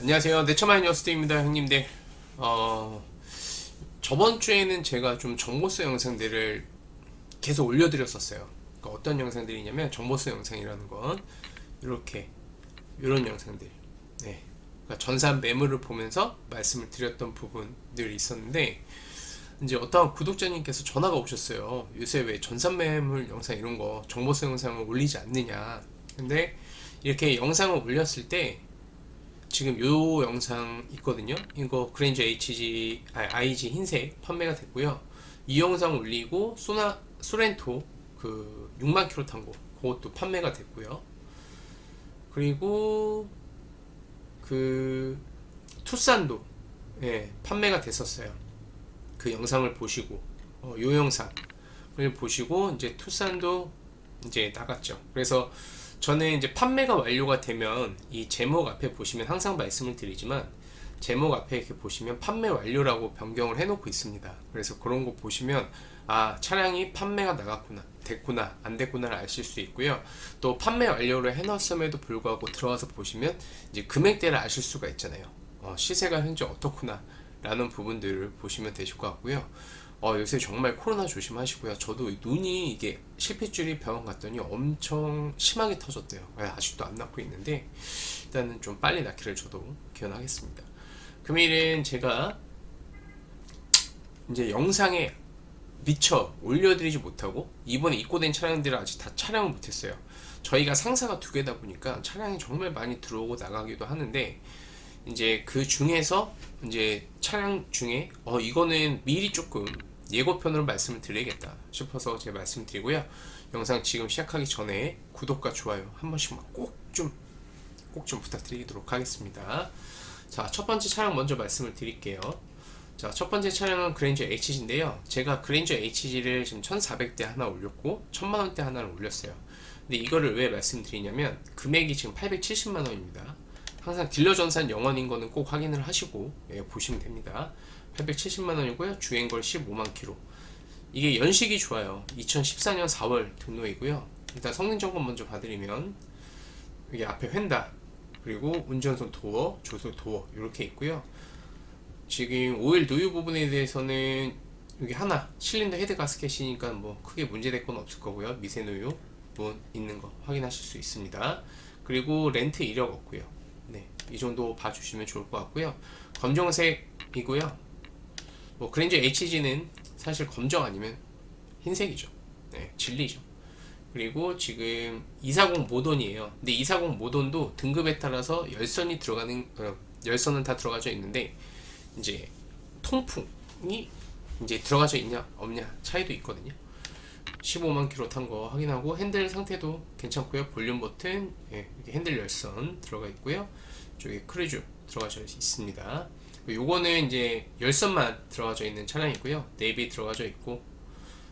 안녕하세요. 내처마인 여스트입니다, 형님들. 어, 저번 주에는 제가 좀 정보수 영상들을 계속 올려드렸었어요. 그러니까 어떤 영상들이냐면 정보수 영상이라는 건 이렇게 이런 영상들. 네. 그러니까 전산 매물을 보면서 말씀을 드렸던 부분들이 있었는데 이제 어떤 구독자님께서 전화가 오셨어요. 요새 왜 전산 매물 영상 이런 거 정보수 영상을 올리지 않느냐. 근데 이렇게 영상을 올렸을 때 지금 요 영상 있거든요. 이거 그랜저 HG, 아, IG 흰색 판매가 됐고요. 이 영상 올리고 소나 소렌토 그 6만 킬로 탄 거, 그것도 판매가 됐고요. 그리고 그 투싼도 예, 판매가 됐었어요. 그 영상을 보시고 어, 요 영상을 보시고 이제 투싼도 이제 나갔죠. 그래서 저는 이제 판매가 완료가 되면 이 제목 앞에 보시면 항상 말씀을 드리지만 제목 앞에 이렇게 보시면 판매 완료라고 변경을 해놓고 있습니다. 그래서 그런 거 보시면 아 차량이 판매가 나갔구나 됐구나 안 됐구나를 아실 수 있고요. 또 판매 완료를 해놨음에도 불구하고 들어와서 보시면 이제 금액대를 아실 수가 있잖아요. 어, 시세가 현재 어떻구나 라는 부분들을 보시면 되실 것 같고요. 어, 요새 정말 코로나 조심하시고요. 저도 눈이 이게 실핏줄이 병원 갔더니 엄청 심하게 터졌대요. 아, 아직도 안 낫고 있는데 일단은 좀 빨리 낫기를 저도 기원하겠습니다. 금일은 제가 이제 영상에 미처 올려드리지 못하고 이번에 입고된 차량들을 아직 다 촬영을 못했어요. 저희가 상사가 두 개다 보니까 차량이 정말 많이 들어오고 나가기도 하는데 이제 그 중에서 이제 차량 중에 어 이거는 미리 조금 예고편으로 말씀을 드리겠다 싶어서 제가 말씀드리고요. 영상 지금 시작하기 전에 구독과 좋아요 한 번씩만 꼭 좀 꼭 좀 부탁드리도록 하겠습니다. 자, 첫 번째 차량 먼저 말씀을 드릴게요. 자, 첫 번째 차량은 그랜저 HG인데요. 제가 그랜저 HG를 지금 1,400대 하나 올렸고 1,000만 원대 하나를 올렸어요. 근데 이거를 왜 말씀드리냐면 금액이 지금 870만 원입니다. 항상 딜러 전산 영원인 거는 꼭 확인을 하시고 예, 보시면 됩니다. 870만 원이고요. 주행거리 15만 킬로. 이게 연식이 좋아요. 2014년 4월 등록이고요. 일단 성능 점검 먼저 봐드리면 이게 앞에 휀다 그리고 운전석 도어, 조수 도어 이렇게 있고요. 지금 오일 누유 부분에 대해서는 여기 하나 실린더 헤드 가스켓이니까 뭐 크게 문제될 건 없을 거고요. 미세 누유 문 있는 거 확인하실 수 있습니다. 그리고 렌트 이력 없고요. 네, 이 정도 봐주시면 좋을 것 같고요. 검정색이고요. 뭐 그랜저 HG는 사실 검정 아니면 흰색이죠. 네, 진리죠. 그리고 지금 240 모던이에요. 근데 240 모던도 등급에 따라서 열선이 들어가는 어, 열선은 다 들어가져 있는데 이제 통풍이 이제 들어가져 있냐 없냐 차이도 있거든요. 15만 킬로 탄 거 확인하고 핸들 상태도 괜찮고요. 볼륨 버튼, 예, 핸들 열선 들어가 있고요. 이쪽에 크루즈 들어가져 있습니다. 요거는 이제 열선만 들어가져 있는 차량이고요. 네이비 들어가져 있고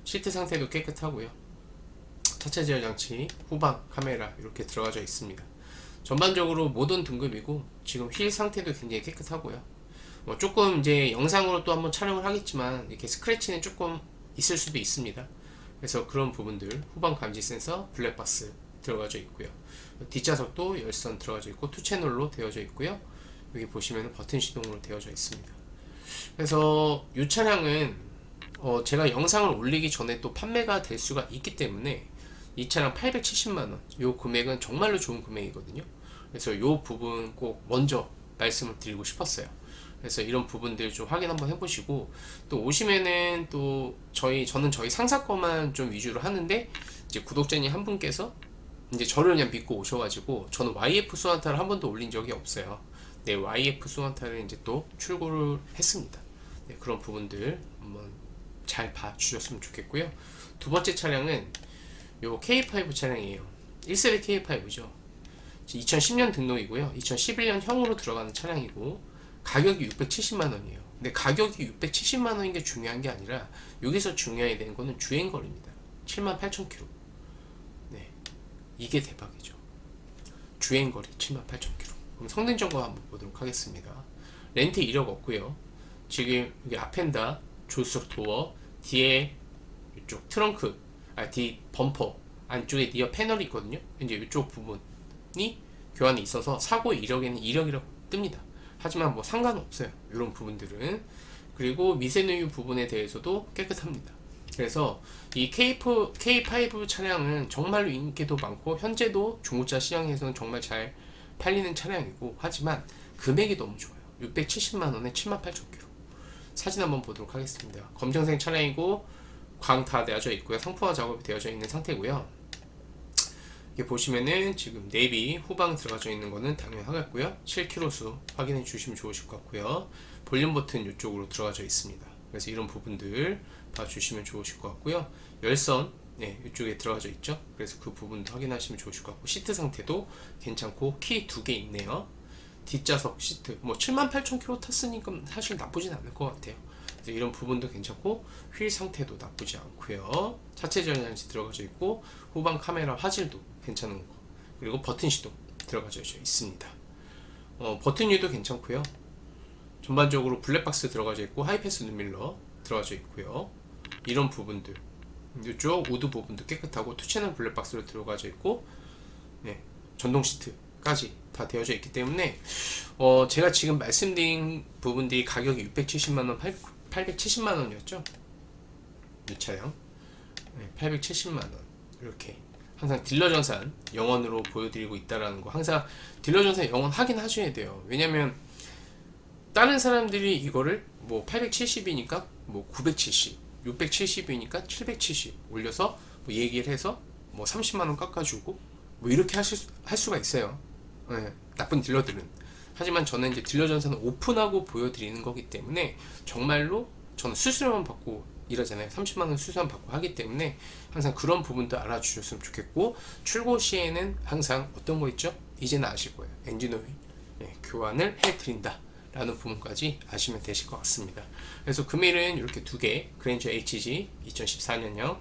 시트 상태도 깨끗하고요. 차체 제어 장치, 후방 카메라 이렇게 들어가져 있습니다. 전반적으로 모던 등급이고 지금 휠 상태도 굉장히 깨끗하고요. 뭐 조금 이제 영상으로 또 한번 촬영을 하겠지만 이렇게 스크래치는 조금 있을 수도 있습니다. 그래서 그런 부분들 후방 감지 센서, 블랙박스 들어가져 있고요. 뒷좌석도 열선 들어가져 있고 투 채널로 되어져 있고요. 여기 보시면 버튼 시동으로 되어져 있습니다. 그래서 이 차량은 어 제가 영상을 올리기 전에 또 판매가 될 수가 있기 때문에 이 차량 870만원 요 금액은 정말로 좋은 금액이거든요. 그래서 요 부분 꼭 먼저 말씀을 드리고 싶었어요. 그래서 이런 부분들 좀 확인 한번 해보시고 또 오시면은 또 저희 저는 저희 상사 거만 좀 위주로 하는데 이제 구독자님 한 분께서 이제 저를 그냥 믿고 오셔가지고 저는 YF 수완타를 한 번도 올린 적이 없어요 네 YF 수완타를 이제 또 출고를 했습니다 네, 그런 부분들 한번 잘 봐주셨으면 좋겠고요 두 번째 차량은 요 K5 차량이에요. 1세대 K5죠. 2010년 등록이고요. 2011년 형으로 들어가는 차량이고 가격이 670만 원이에요. 근데 가격이 670만 원인 게 중요한 게 아니라 여기서 중요해야 되는 거는 주행 거리입니다. 7만 8천 킬로. 네, 이게 대박이죠. 주행 거리 7만 8천 킬로. 성능 점검 한번 보도록 하겠습니다. 렌트 이력 없고요. 지금 여기 앞엔다, 조수석 도어, 뒤에 이쪽 트렁크 아, 뒤 범퍼 안쪽에 니어 패널이 있거든요. 이제 이쪽 부분이 교환이 있어서 사고 이력에는 이력이라고 뜹니다. 하지만 뭐 상관없어요. 이런 부분들은. 그리고 미세누유 부분에 대해서도 깨끗합니다. 그래서 이 K4, K5 차량은 정말로 인기도 많고 현재도 중고차 시장에서는 정말 잘 팔리는 차량이고 하지만 금액이 너무 좋아요. 670만 원에 7만 8천 킬로. 사진 한번 보도록 하겠습니다. 검정색 차량이고 광 다 되어져 있고요. 상품화 작업이 되어져 있는 상태고요. 이게 보시면은 지금 내비 후방 들어가져 있는 거는 당연하겠고요. 7km 수 확인해 주시면 좋으실 것 같고요. 볼륨 버튼 이쪽으로 들어가져 있습니다. 그래서 이런 부분들 봐주시면 좋으실 것 같고요. 열선 네, 이쪽에 들어가져 있죠. 그래서 그 부분도 확인하시면 좋으실 것 같고 시트 상태도 괜찮고 키 두 개 있네요. 뒷좌석 시트 뭐 78,000km 탔으니까 사실 나쁘진 않을 것 같아요. 이런 부분도 괜찮고 휠 상태도 나쁘지 않고요. 차체 전장치 들어가져 있고 후방 카메라 화질도 괜찮은 거 그리고 버튼 시동 들어가져 있습니다. 어, 버튼 유도 괜찮고요. 전반적으로 블랙박스 들어가져 있고 하이패스 눈밀러 들어가져 있고요. 이런 부분들 이쪽 우드 부분도 깨끗하고 투채널 블랙박스로 들어가져 있고 네, 전동 시트까지 다 되어져 있기 때문에 어, 제가 지금 말씀드린 부분들이 가격이 670만 원, 870만 원이었죠. 이 차량. 네, 870만 원. 이렇게 항상 딜러 전산 영원으로 보여드리고 있다라는 거. 항상 딜러 전산 영원 확인하셔야 돼요. 왜냐면 다른 사람들이 이거를 뭐 870이니까? 뭐 970, 670이니까 770 올려서 뭐 얘기를 해서 뭐 30만 원 깎아주고 뭐 이렇게 하실 수- 할 수가 있어요. 네, 나쁜 딜러들은. 하지만 저는 이제 딜러 전산을 오픈하고 보여드리는 거기 때문에 정말로 저는 수수료만 받고 일하잖아요. 30만 원 수수료만 받고 하기 때문에 항상 그런 부분도 알아주셨으면 좋겠고 출고 시에는 항상 어떤 거 있죠? 이제는 아실 거예요. 엔진 오일 네, 교환을 해드린다. 라는 부분까지 아시면 되실 것 같습니다. 그래서 금일은 이렇게 두 개, 그랜저 HG 2014년형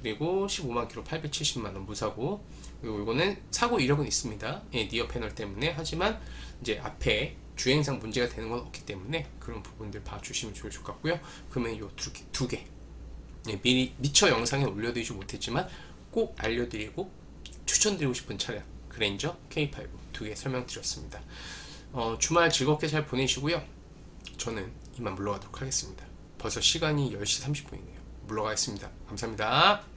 그리고 15만 킬로 870만 원 무사고 그리고 이거는 사고 이력은 있습니다. 예, 니어 패널 때문에 하지만 이제 앞에 주행상 문제가 되는 건 없기 때문에 그런 부분들 봐주시면 좋을 것 같고요. 그러면 이두 개, 두 개. 예, 미리 미처 영상에 올려드리지 못했지만 꼭 알려드리고 추천드리고 싶은 차량 그랜저 K5 두 개 설명드렸습니다. 어, 주말 즐겁게 잘 보내시고요. 저는 이만 물러가도록 하겠습니다. 벌써 시간이 10시 30분이네요. 물러가겠습니다. 감사합니다.